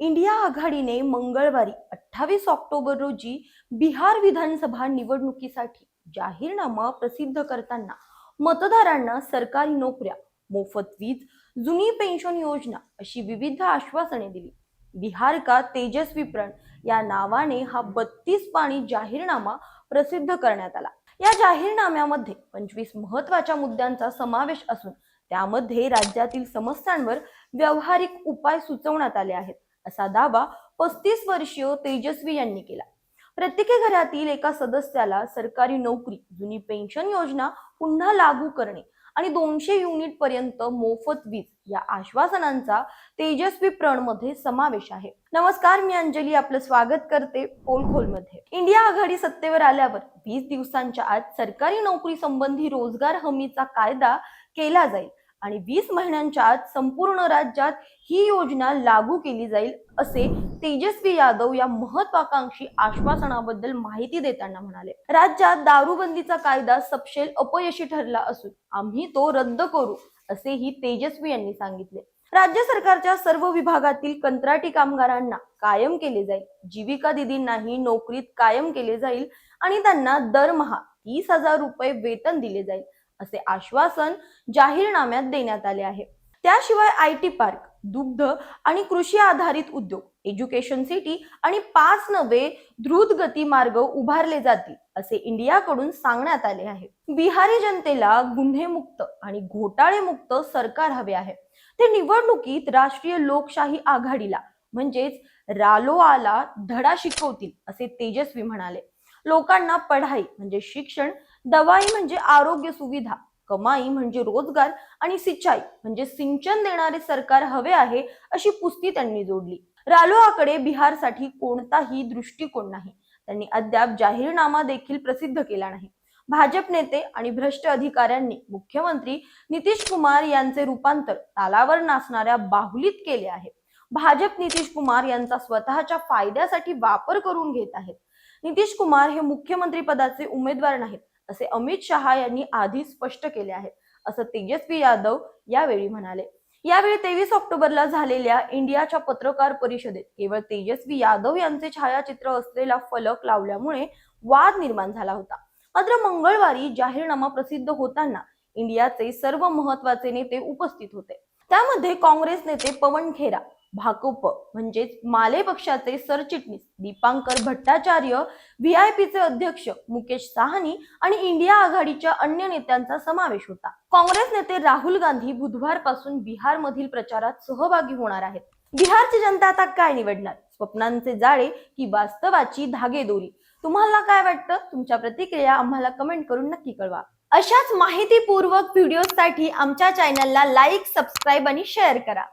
India आघाडीने मंगळवारी अठ्ठावीस ऑक्टोबर रोजी बिहार विधानसभा निवडणुकीसाठी जाहीरनामा प्रसिद्ध करताना मतदारांना सरकारी नोकऱ्या मोफत वीज जुनी पेन्शन योजना अशी विविध आश्वासने दिली. बिहार का तेजस्वी प्रण या नावाने हा बत्तीस पाणी जाहीरनामा प्रसिद्ध करण्यात आला. या जाहीरनाम्यामध्ये पंचवीस महत्त्वाच्या मुद्द्यांचा समावेश असून त्यामध्ये राज्यातील समस्यांवर व्यावहारिक उपाय सुचवण्यात आले आहेत. असा दावा पस्तीस वर्षीय तेजस्वी यांनी केला. प्रत्येकी घरातील एका सदस्याला सरकारी नोकरी जुनी पेन्शन योजना पुन्हा लागू करणे आणि दोनशे युनिट पर्यंत मोफत वीज या आश्वासनांचा तेजस्वी प्रणमध्ये समावेश आहे. नमस्कार मी अंजली आपलं स्वागत करते पोलखोलमध्ये इंडिया आघाडी सत्तेवर आल्यावर वीस दिवसांच्या आत सरकारी नोकरी संबंधी रोजगार हमीचा कायदा केला जाईल. आणि वीस महिन्यांच्या आत संपूर्ण राज्यात ही योजना लागू केली जाईल असे तेजस्वी यादव या महत्वाकांक्षी आश्वासनाबद्दल माहिती देताना म्हणाले. राज्यात दारूबंदीचा कायदा सपशेल अपयशी ठरला असून आम्ही तो रद्द करू असेही तेजस्वी यांनी सांगितले. राज्य सरकारच्या सर्व विभागातील कंत्राटी कामगारांना कायम केले जाईल. जीविका दिदींनाही नोकरीत कायम केले जाईल आणि त्यांना दरमहा तीस हजार रुपये वेतन दिले जाईल. असे आश्वासन जाहीरनाम्यात देण्यात आले आहे. त्याशिवाय आय टी पार्क दुग्ध आणि कृषी आधारित उद्योग एज्युकेशन सिटी आणि पाच नवे द्रुतगती मार्ग उभारले जातील असे इंडियाकडून सांगण्यात आले आहे. बिहारी जनतेला गुन्हेमुक्त आणि घोटाळेमुक्त सरकार हवे आहे. ते निवडणुकीत राष्ट्रीय लोकशाही आघाडीला म्हणजेच रालोआला धडा शिकवतील असे तेजस्वी म्हणाले. लोकांना पढाई म्हणजे शिक्षण दवाई म्हणजे आरोग्य सुविधा कमाई म्हणजे रोजगार आणि सिंचाई म्हणजे सिंचन देणारे सरकार हवे आहे अशी पुस्ती त्यांनी जोडली. रालोआकडे बिहारसाठी कोणताही दृष्टिकोन नाही. त्यांनी अद्याप जाहीरनामा देखील प्रसिद्ध केला नाही. भाजप नेते आणि भ्रष्ट अधिकाऱ्यांनी मुख्यमंत्री नितीश कुमार यांचे रूपांतर तालावर नाचणाऱ्या बाहुलीत केले आहे. भाजप नितीश कुमार यांचा स्वतःच्या फायद्यासाठी वापर करून घेत आहेत. नितीश कुमार हे मुख्यमंत्री पदाचे उमेदवार नाहीत. असे अमित शहा यांनी आधी स्पष्ट केले आहे. असं तेजस्वी यादव यावेळी म्हणाले. यावेळी तेवीस ऑक्टोबरला झालेल्या इंडियाच्या पत्रकार परिषदेत केवळ तेजस्वी यादव यांचे छायाचित्र असलेला फलक लावल्यामुळे वाद निर्माण झाला होता. मात्र मंगळवारी जाहीरनामा प्रसिद्ध होताना इंडियाचे सर्व महत्त्वाचे नेते उपस्थित होते. त्यामध्ये काँग्रेस नेते पवन खेरा भाकुप म्हणजेच माले पक्षाचे सरचिटणीस दीपांकर भट्टाचार्य व्हीआयपीचे अध्यक्ष मुकेश साहनी आणि इंडिया आघाडीच्या अन्य नेत्यांचा समावेश होता. काँग्रेस नेते राहुल गांधी बुधवारपासून बिहार मधील प्रचारात सहभागी होणार आहेत. बिहारची जनता आता काय निवडणार? स्वप्नांचे जाळे की वास्तवाची धागेदोरी? तुम्हाला काय वाटतं? तुमच्या प्रतिक्रिया आम्हाला कमेंट करून नक्की कळवा. अशाच माहितीपूर्वक व्हिडिओसाठी आमच्या चॅनलला लाईक सबस्क्राईब आणि शेअर करा.